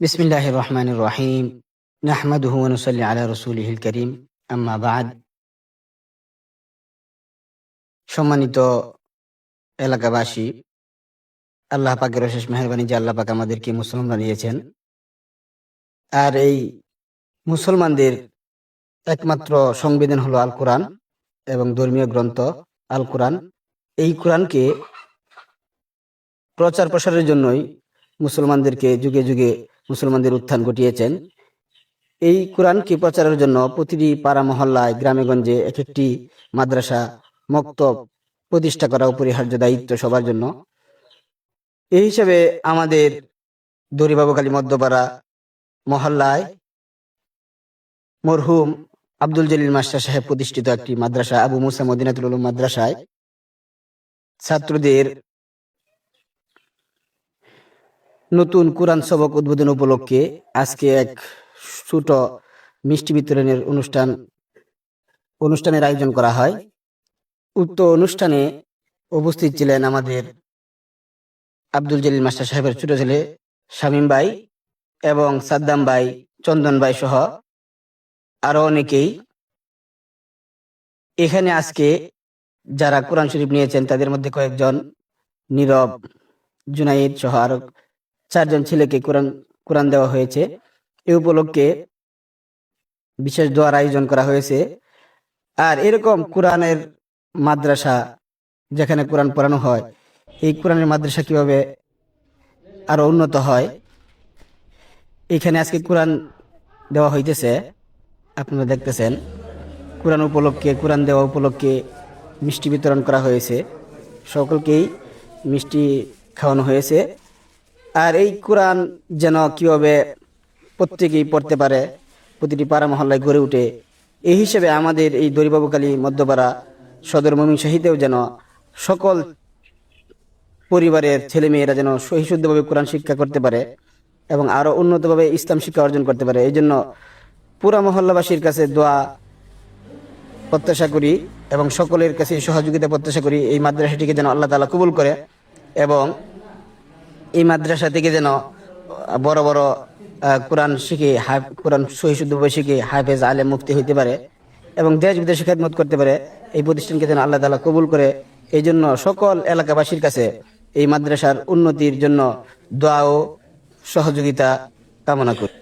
বিসমিল্লাহ রহমান রহিম। নাহমাদ হুয়ানুসল্লি আলা রসুল হিল করিম আম্মাবাদ সম্মানিত এলাকাবাসী, আল্লাহ পাকের অশেষ মেহরবানি যে আল্লাহ পাক আমাদেরকে মুসলমান বানিয়েছেন আর এই মুসলমানদের একমাত্র সংবিধান হলো আল কোরআন এবং ধর্মীয় গ্রন্থ আল কোরআন এই কোরআনকে প্রচার প্রসারের জন্যই মুসলমানদেরকে যুগে যুগে মুসলমানদের উত্থান ঘটিয়েছেন। এই কোরআনকে প্রচারের জন্য প্রতিটি পাড়া, মহল্লায়, গ্রামেগঞ্জে এক একটি মাদ্রাসা, মক্তব প্রতিষ্ঠা করা অপরিহার্য দায়িত্ব সবার জন্য। এই হিসাবে আমাদের দরিবাবুকালী মধ্যপাড়া মহল্লায় মরহুম আব্দুল জলিল মাস্টার সাহেব প্রতিষ্ঠিত একটি মাদ্রাসা, আবু মুসা মদিনাতুল মাদ্রাসায় ছাত্রদের নতুন কোরআন সবক উদ্বোধন উপলক্ষে আজকে এক ছোট মিষ্টি বিতরণের অনুষ্ঠান, অনুষ্ঠানের আয়োজন করা হয়। উক্ত অনুষ্ঠানে উপস্থিত ছিলেন আমাদের আব্দুল জলিল মাস্টার সাহেবের ছোট ছেলে শামীম ভাই এবং সাদ্দাম ভাই, চন্দন ভাই সহ আরও অনেকেই। এখানে আজকে যারা কোরআন শরীফ নিয়েছেন, তাদের মধ্যে কয়েকজন নীরব জুনাইদ সহ আরও চারজন ছেলেকে কোরআন কোরআন দেওয়া হয়েছে। এ উপলক্ষে বিশেষ দোয়ার আয়োজন করা হয়েছে। আর এরকম কোরআনের মাদ্রাসা যেখানে কোরআন পড়ানো হয়, এই কোরআনের মাদ্রাসা কীভাবে আরও উন্নত হয়, এখানে আজকে কোরআন দেওয়া হইতেছে। আপনারা দেখতেছেন, কোরআন উপলক্ষে, কোরআন দেওয়া উপলক্ষে মিষ্টি বিতরণ করা হয়েছে। সকলকেই মিষ্টি খাওয়ানো হয়েছে। আর এই কোরআন যেন কীভাবে প্রত্যেকেই পড়তে পারে, প্রতিটি পাড়া মহল্লায় গড়ে উঠে, এই হিসেবে আমাদের এই দরিবাবুকালী মধ্যপাড়া সদর মমিন শাহিতেও যেন সকল পরিবারের ছেলেমেয়েরা যেন সহিশুদ্ধভাবে কোরআন শিক্ষা করতে পারে এবং আরও উন্নতভাবে ইসলাম শিক্ষা অর্জন করতে পারে। এই জন্য পুরা মহল্লাবাসীর কাছে দোয়া, প্রত্যাশা করি এবং সকলের কাছে সহযোগিতা প্রত্যাশা করি এই মাদ্রাসাটিকে যেন আল্লাহ তালা কবুল করে এবং এই মাদ্রাসা থেকে যেন বড় বড় কোরআন শিখে কোরআন সহিশুদ্ধভাবে শিখে হাইফেজ আলে মুক্তি হইতে পারে এবং দেশ বিদেশে খেদমত করতে পারে, এই প্রতিষ্ঠানকে যেন আল্লাহ তালা কবুল করে। এই জন্য সকল এলাকাবাসীর কাছে এই মাদ্রাসার উন্নতির জন্য দোয়া ও সহযোগিতা কামনা করি।